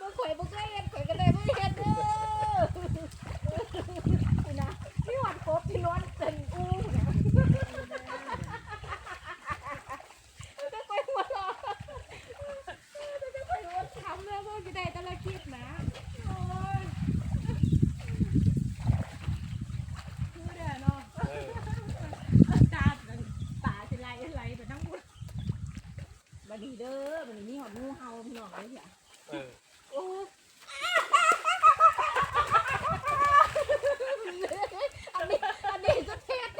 บ่ข่อยบ่เคยเฮ็ดข่อยก็เลยบ่เฮ็ดเด้อนี่นะพี่หอดครบพี่ล้วนเต็นอู้นะจะข่อยหัวเราะจะข่อยหัวขำแล้วบ่สิได้แต่ละคลิปนะโอ้ยคือเด้อเนาะตาตาสิไหลไหลไปทั้งหมดบัดนี้เด้อ บัดนี้มีหอดงูเห่าพี่น้องเลยจ้ะเออโอ้อันนี้อันนี้ก็เทศ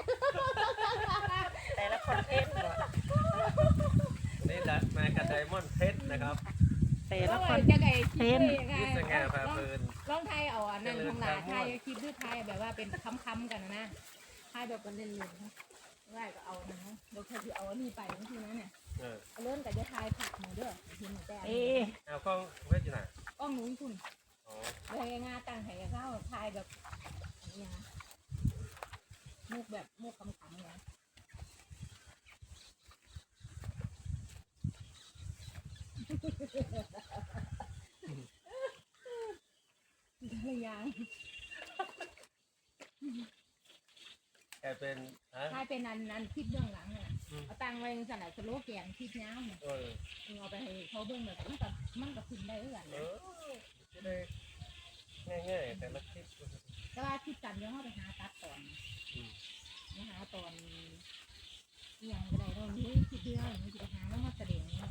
แต่ละคนเทนต์เหรอนี่แหละมากับไดมอนด์เพชรนะครับแต่ละคนจะไงคิดได้ยังไงที่สง่าพาเพลินลองไทยเอาอันนั้นของหลาไทยคลิปด้วยไทยแบบว่าเป็นค้ำๆกันนะไทยแบบกันเล่นๆ นะได้ก็เอานะเดี๋ยวเธอจะเอาอันนี้ไปบางทีนะเนี่ยเออเอาเริ่มกับจะทายผักหนูเด้อทีหนูแต่เอ๊ะเอากล้องไว้ที่ไหนอ้องหนูคุณอ๋อเลยงาตั้งไห้ข้าวทายแบบนี้นะมุกแบบมุกคำๆไงยังแกเป็น ฮะทายเป็นอันนั้นคลิปเบื้องหลังเนี่ยอืม เอาตังไว้สนับสโลแกนคลิปเนี้ยเนี่ยเออเอาไปให้เขาเบื้องแบบมันกับมันกับขึ้นได้เหมือนกันเอนะอจะได้ง่ายๆแต่ละคลิป แต่ว่าคลิปกันเดี๋ยวเขาไปหาตัดตอนอืมนะหาตอนอหย่างก็ได้เรานี้คลิปเดียวอย่างนี้จะหาแล้วมาแสดงเนี่ย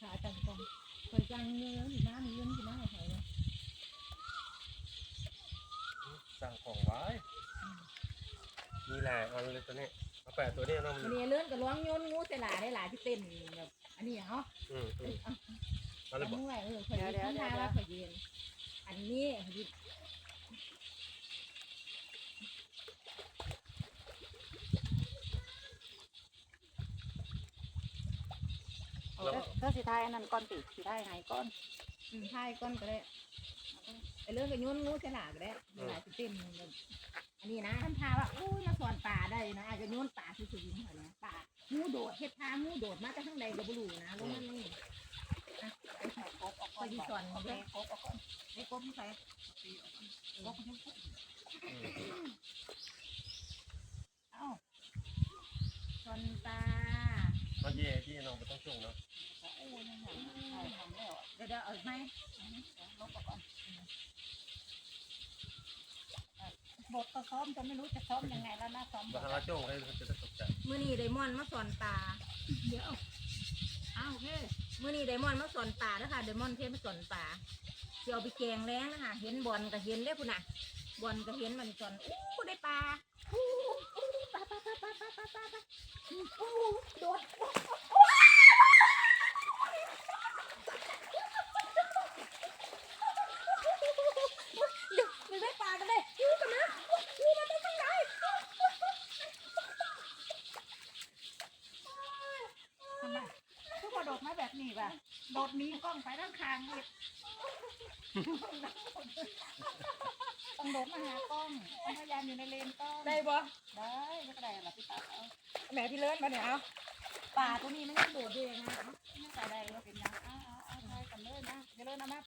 ขาจังกองเคยจังเนื้ออยู่น้ำมีเงินอยู่น้ำอะไรเนี่ย สั่งของไว้มีหลายอันเลยตัวนี้เอาแปะตัวนี้เนาะมันวันนี้เลื่อนกับล้วงโยนงูใส่หลาได้หลายที่เต้นแบบอันนี้เหรออืมอืมเอาเอาเลยบอก เมื่อยเออเคยยืนทาว่าเคยยืนอันนี้ยืน แล้วถ้าสิทายอันนั้นก้อนติสิทายไงก้อนอืมทายก้อนก็ได้ไอ้เรื่องกับโยนงูใส่หลาก็ได้หลายที่เต้นแบบอันนี้นะทำทาว่าอู้มาสอนป่าได้นะอาจจะโยนป่าสุดๆนี่เหรอนะป่างูโดดเฮ็ดทางูโดดมาแต่ข้างในก็บ่รู้นะลงมันนี่ไอ้ใส่กบออกคก้ออนยที่สอนโอเขาเคด้วยกบออกก้อนไอ้กบมันใส่กบมันอืม น้องไม่ต้องช่วงเนาะเดี๋ยวเดี๋ยวเอาไหมลงก่อนบทก็ซ้อมจะไม่รู้จะซ้อมยังไงแล้วนะซ้อมบางครเาช่วให้จะได้ตกใจมื่อนี้ไดมอนด์มาสอนตา เดี๋ยวอ้าวเฮ้ยมื่อนี้ไดมอนด์มาสอนตานะคะไดมอนด์เพื่อมาสอนตาเดี๋ยวไปแกงแล้งนะคะเห็นบอลก็เห็นได้คุณน่ะบอลก็เห็นมันสอนอู้ได้ปลาอู้อู้ปลาปลาปลาปลาปลาปลาปลาอู้โดด ปลากันเลยยูกันนะยูมันได้ข้างในทำไมทุกคนโดดมาแบบนี้ป่ะโดดหนี้กล้องไปด้านข้างเลยต้องโดดมาหากล้องต้องพยายามอยู่ในเลนกล้องได้บ่ได้ไม่ก็ได้หรอกพี่ตาเอาแหมพี่เลิศมาเนี่ยเอาปลาตัวนี้มันยังโดดด้วยนะเอาไม่ก็ได้เราเป็นยังเอาเอาเอาทายกันเลยนะเดี๋ยวเลยนะมา